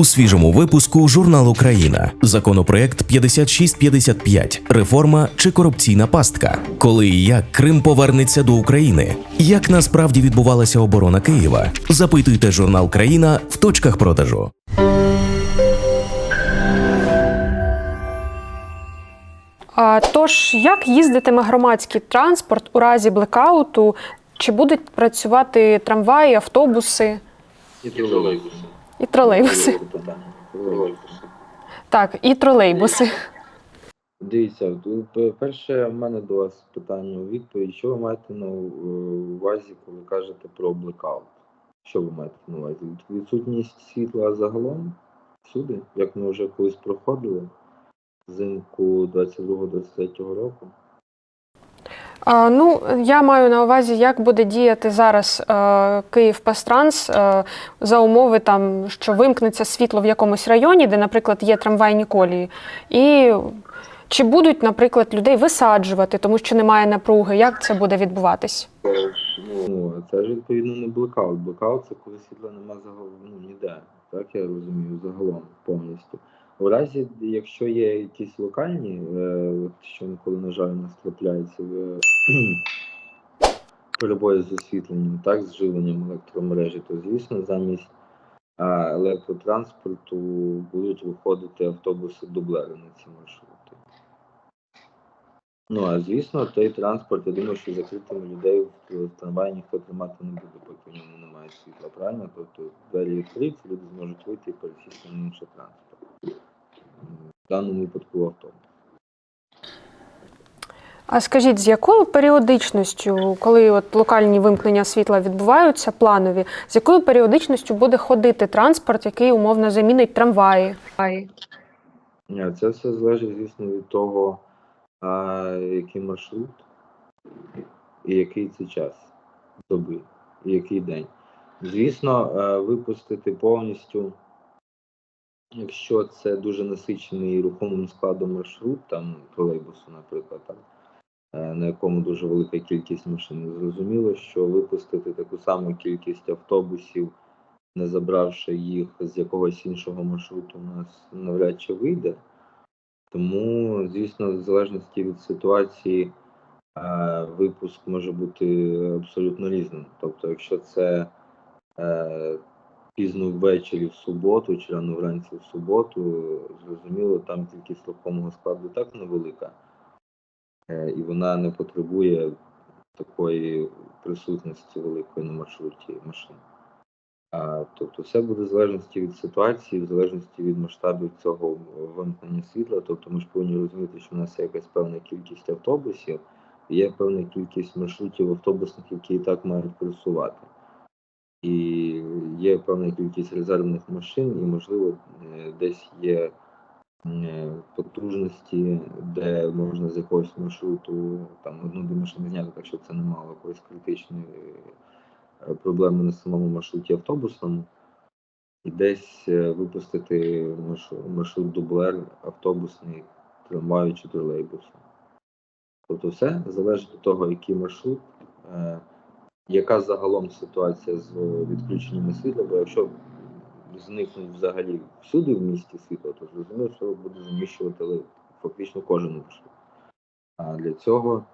У свіжому випуску журналу Країна законопроект 5655 реформа чи корупційна пастка. Коли і як Крим повернеться до України? Як насправді відбувалася оборона Києва? Запитуйте журнал Країна в точках продажу. А, Тож, як їздитиме громадський транспорт у разі блекауту? Чи будуть працювати трамваї, автобуси І тролейбуси. І тролейбуси? Так, і тролейбуси. Дивіться, перше в мене до вас питання у відповідь. Що ви маєте на увазі, коли кажете про блекаут? Що ви маєте на увазі? Відсутність світла загалом всюди, як ми вже колись проходили взимку 22-23 року. Ну, я маю на увазі, як буде діяти зараз е, Київпастранс е, за умови, там, що вимкнеться світло в якомусь районі, де, наприклад, є трамвайні колії. І чи будуть, наприклад, людей висаджувати, тому що немає напруги? Як це буде відбуватись? Ну, це ж відповідно не блекаут. Блекаут це коли світла нема загалом ну, ніде. Так я розумію, загалом повністю. У разі, якщо є якісь локальні, е, що ніколи, на жаль, у нас трапляється перебої з освітленням, так, з живленням електромережі, то звісно, замість електротранспорту будуть виходити автобуси-дублери на ці маршрути. Ну, а звісно, той транспорт, я думаю, що закритими людей в трамваї ніхто тримати не буде, поки в ньому немає світла, правильно? Тобто двері відкриті, люди зможуть вийти і пересісти на інший транспорт. В даному випадку автобус. А скажіть, з якою періодичністю, коли от локальні вимкнення світла відбуваються, планові, з якою періодичністю буде ходити транспорт, який умовно замінить трамваї? Це все залежить, звісно, від того, який маршрут і який це час доби, і який день. Звісно, е, випустити повністю, якщо це дуже насичений рухомим складом маршрут, там тролейбусу, наприклад, там, е, на якому дуже велика кількість машин, зрозуміло, що випустити таку саму кількість автобусів, не забравши їх з якогось іншого маршруту, у нас навряд чи вийде. Тому, звісно, в залежності від ситуації, е, випуск може бути абсолютно різним. Тобто, якщо це е, пізно ввечері в суботу чи рано вранці в суботу, зрозуміло, там кількість рухомого складу так невелика, е, і вона не потребує такої присутності великої на маршруті машин. А, тобто все буде в залежності від ситуації, в залежності від масштабів цього вимкнення світла. Тобто ми ж повинні розуміти, що в нас є якась певна кількість автобусів, і є певна кількість маршрутів автобусних, які і так мають курсувати. І є певна кількість резервних машин, і, можливо, е, десь є е, потужності, де можна з якогось маршруту там одну-дві машини зняти, так щоб це не мало якоїсь критичної е, проблеми на самому маршруті автобусному, і десь випустити маршрут, дублер автобусний, трамваю чи тролейбусу. Тобто все залежить від того, який маршрут, яка загалом ситуація з е, відключеннями світла, бо якщо зникнуть взагалі всюди в місті світло, то зрозуміло, що буде заміщувати фактично кожен маршрут. А для цього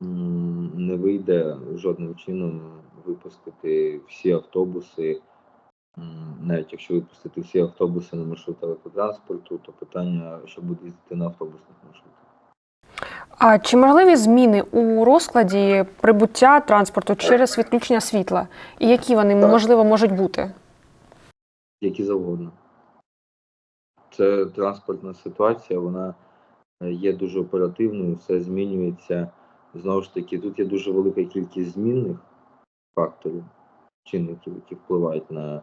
не вийде жодним чином випустити всі автобуси. Навіть якщо випустити всі автобуси на маршрут електротранспорту, то питання, що буде їздити на автобусних маршрутах. А чи можливі зміни у розкладі прибуття транспорту через відключення світла? І які вони Так. можливо можуть бути? які завгодно. Це транспортна ситуація, вона е, є дуже оперативною, все змінюється. Знову ж таки, тут є дуже велика кількість змінних факторів, чинників, які впливають на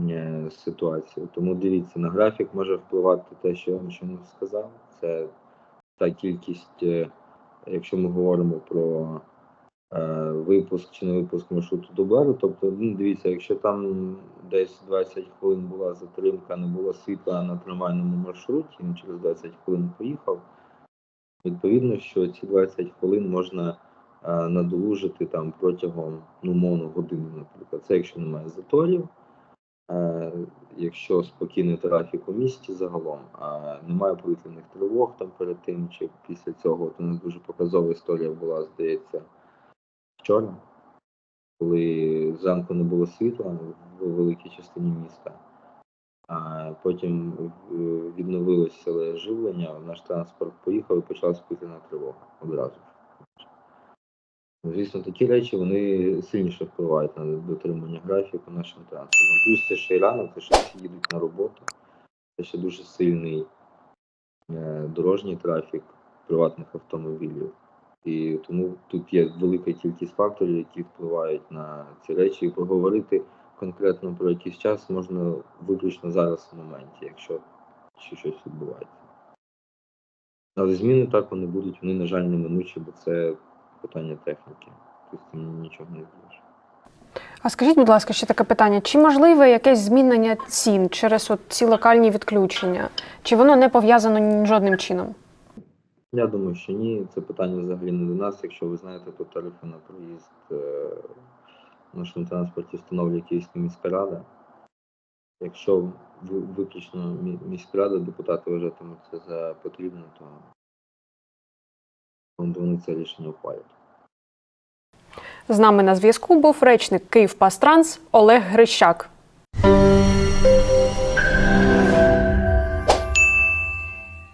е, ситуацію. Тому дивіться, на графік може впливати те, що я вам щойно сказав. Це та кількість, е, якщо ми говоримо про е, випуск чи не випуск маршруту дублеру. Тобто, ну, дивіться, якщо там десь 20 хвилин була затримка, не було світла на трамвайному маршруті, він через 20 хвилин поїхав. Відповідно, що ці 20 хвилин можна е, надолужити там протягом ну, мовно години, наприклад. Це якщо немає заторів. Е, Якщо спокійний трафік у місті загалом, а немає повітряних тривог там перед тим чи після цього, то у нас дуже показова історія була, здається, вчора, коли зранку не було світла в великій частині міста, а потім е, відновилося живлення, наш транспорт поїхав і почалася повітряна тривога одразу. Звісно, такі речі вони сильніше впливають на дотримання графіку нашим транспортом. Плюс це ще й ранок, це ще всі їдуть на роботу. Це ще дуже сильний е, дорожній трафік приватних автомобілів. І тому тут є велика кількість факторів, які впливають на ці речі. І поговорити конкретно про якийсь час можна виключно зараз в моменті, якщо щось відбувається. Але зміни так вони будуть, вони, на жаль, неминучі, бо це питання техніки. Тобто з цим нічого не зробиш. А скажіть, будь ласка, ще таке питання: чи можливе якесь змінення цін через от ці локальні відключення? Чи воно не пов'язано жодним чином? Я думаю, що ні. Це питання взагалі не до нас. Якщо ви знаєте, то тарифи на проїзд е, в нашому транспорті встановлює Київська міська рада. Якщо виключно мі- міська рада, депутати вважатимуть це за потрібне, то вони це рішення ухвалять. З нами на зв'язку був речник Київпастранс Олег Грищак.